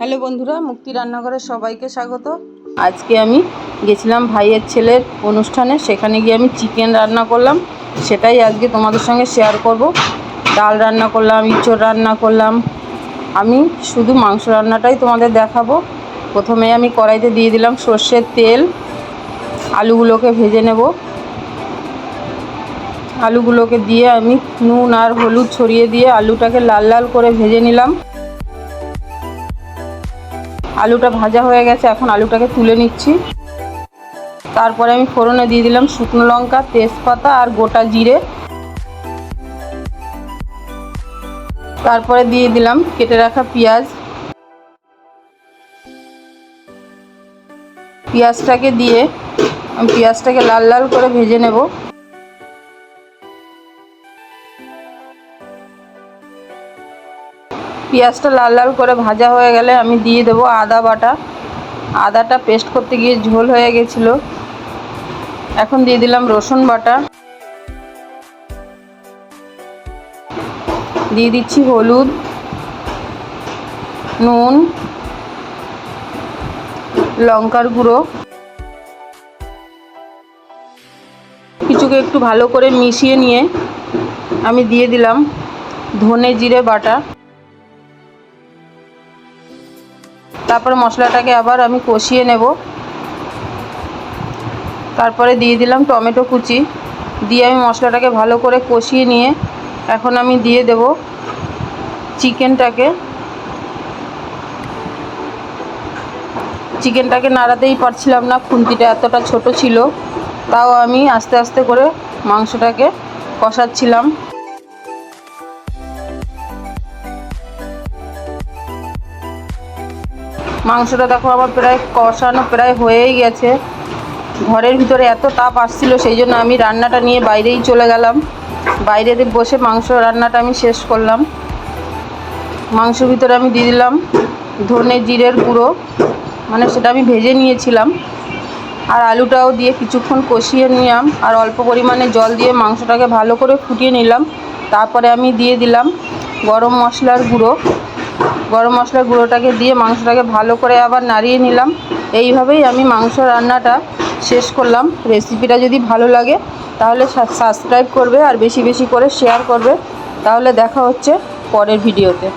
Hello বন্ধুরা, মুক্তি রান্নাঘরে সবাইকে স্বাগত। আজকে আমি গেছিলাম ভাইয়ের ছেলের অনুষ্ঠানে, সেখানে গিয়ে আমি চিকেন রান্না করলাম। সেটাই আজকে তোমাদের সঙ্গে শেয়ার করব। ডাল রান্না করলাম, ইঁচড় রান্না করলাম। আমি শুধু মাংস রান্নাটাই তোমাদের দেখাবো। প্রথমে আমি কড়াইতে দিয়ে দিলাম সর্ষের তেল। আলুগুলোকে ভেজে নেব। আলুগুলোকে দিয়ে আমি নুন আর হলুদ ছড়িয়ে দিয়ে আলুটাকে লাল লাল করে ভেজে নিলাম। আলুটা ভাজা হয়ে গেছে, এখন আলুটাকে তুলে নিচ্ছি। তারপরে আমি ফোড়নে দিয়ে দিলাম শুকনো লঙ্কা, তেজপাতা আর গোটা জিরে। তারপরে দিয়ে দিলাম কেটে রাখা পেঁয়াজ। পেঁয়াজটাকে দিয়ে পেঁয়াজটাকে লাল লাল করে ভেজে নেব। পেঁয়াজটা লাল লাল করে ভাজা হয়ে গেলে আমি দিয়ে দেবো আদা বাটা। আদাটা পেস্ট করতে গিয়ে ঝোল হয়ে গেছিল। এখন দিয়ে দিলাম রসুন বাটা। দিয়ে দিচ্ছি হলুদ, নুন, লঙ্কার গুঁড়ো। কিছুকে একটু ভালো করে মিশিয়ে নিয়ে আমি দিয়ে দিলাম ধনে জিরে বাটা। তারপরে মশলাটাকে আবার আমি কষিয়ে নেব। তারপরে দিয়ে দিলাম টমেটো কুচি। দিয়ে আমি মশলাটাকে ভালো করে কষিয়ে নিয়ে এখন আমি দিয়ে দেব চিকেনটাকে। চিকেনটাকে নাড়াতেই পারছিলাম না, খুন্তিটা এতটা ছোট ছিল। তাও আমি আস্তে আস্তে করে মাংসটাকে কষাচ্ছিলাম। মাংসটা দেখো আমার প্রায় কষানো প্রায় হয়েই গেছে। ঘরের ভিতরে এত তাপ আসছিল, সেই জন্য আমি রান্নাটা নিয়ে বাইরেই চলে গেলাম। বাইরে বসে মাংস রান্নাটা আমি শেষ করলাম। মাংসের ভিতরে আমি দিয়ে দিলাম ধনে জিরের গুঁড়ো মানে সেটা আমি ভেজে নিয়েছিলাম। আর আলুটাও দিয়ে কিছুক্ষণ কষিয়ে নিলাম আর অল্প পরিমাণে জল দিয়ে মাংসটাকে ভালো করে ফুটিয়ে নিলাম। তারপরে আমি দিয়ে দিলাম গরম মশলার গুঁড়ো। গরম মশলার গুঁড়োটাকে দিয়ে মাংসটাকে ভালো করে আবার নাড়িয়ে নিলাম। এইভাবেই আমি মাংস রান্নাটা শেষ করলাম। রেসিপিটা যদি ভালো লাগে, তাহলে সাবস্ক্রাইব করবে আর বেশি বেশি করে শেয়ার করবে। তাহলে দেখা হচ্ছে পরের ভিডিওতে